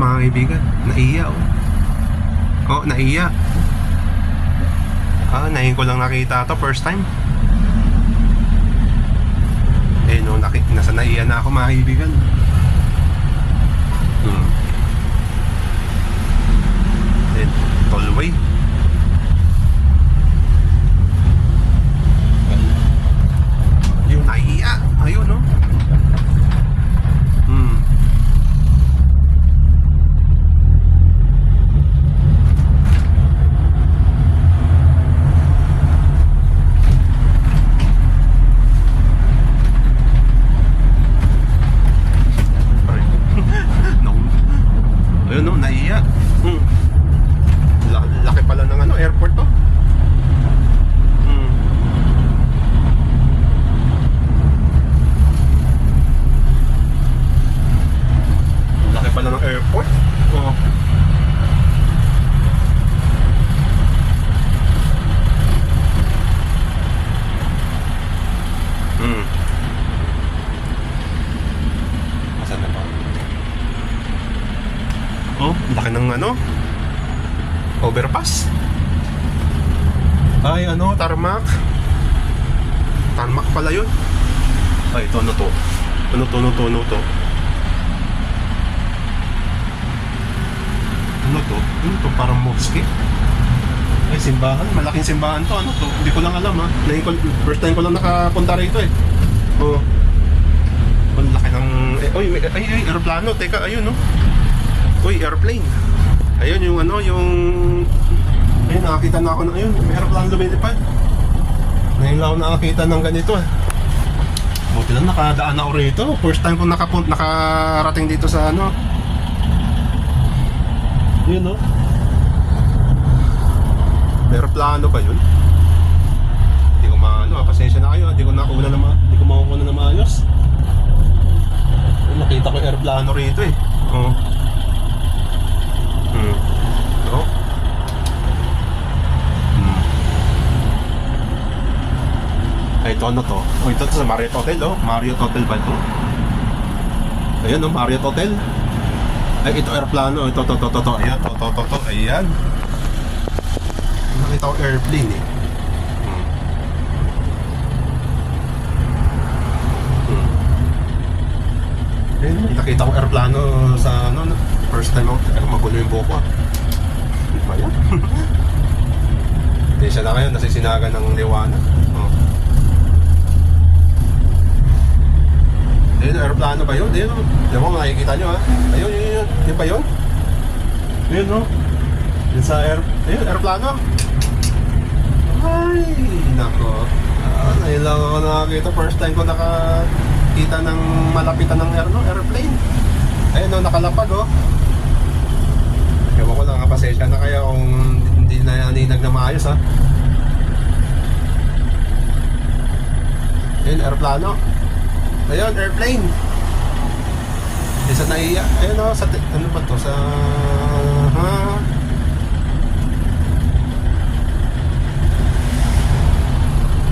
mga kaibigan. Naiya oh. Oh, naiya. Ah, nahin ko lang nakita to first time. Eh no, naki, nasa naiya na ako mga kaibigan. Hmm. Then, tollway. Yung naiya. Ayun no. Hmm. Sorry. no. Ayun no, naiya. Hmm. La- laki pala ng ano, airport to. Hmm. Laki pala ng airport. Oh. Hmm. Asan na ba? Oh, laki ng ano? Overpass. Ay, ano, tarmac. Tarmac pala yun. Ay, ito, ano to? Ano to, ano to, ano to? Ano to? Ano to? Parang mosque? Ay, simbahan. Malaking simbahan to. Ano to? Hindi ko lang alam ha. Ko, first time ko lang nakapunta rito eh. Oh. Ang laki ng... Eh, oy, ay, ay, aeroplano. Teka, ayun no. Uy, airplane. Ayun yung ano, yung... Ayun, nakakita na ako ng ayun. May aeroplano lumilipad. Ngayon lang ako nakakita ng ganito eh. Buti lang nakadaan ako rito. First time ko nakapun nakarating dito sa ano. Yun no. May aeroplano ba yun? Hindi ko maano, ah, pasensya na kayo. Hindi ko nakuha na hindi ko makukuha na maayos. Nakita ko yung aeroplano rito eh. Oo. Hmm. Oo. Hmm. Ay, ito ano to? Oh, ito to sa Marriott Hotel, oh. Marriott Hotel ba ito? Ayan, oh, Marriott Hotel. Ay, ito aeroplano. Ito, to, to, to, to. Ayan, to, to, to, to. Ayan. Nakita ko airplane, eh. Hmm. Nakita ko aeroplano sa ano, no? first time ako. Teka, magulo yung buhok ko, ah. Ano ba yan? Hindi siya na ngayon, nasisinagan ng liwanag. Oh. Ayun, aeroplano ba yun? Ayun, Diyan mo, makikita nyo ha. Ayun, yun, yun. Yun ba yun? Ayun, no? Yun sa air... Ayun, aeroplano. Ay, nako. Ah, ngayon lang ako nakakita. First time ko nakakita ng malapitan ng air, no? airplane. Ayun, no, nakalapag, oh. Ewan ko lang, pasensya na kaya kung hindi na naninag na maayos, ha. Ayun, aeroplano. Ayun, airplane. Hindi sa naiya. Ayun o, sa, ano ba to? Sa, ha?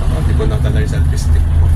Ako, di ko natala yung selfie stick ko.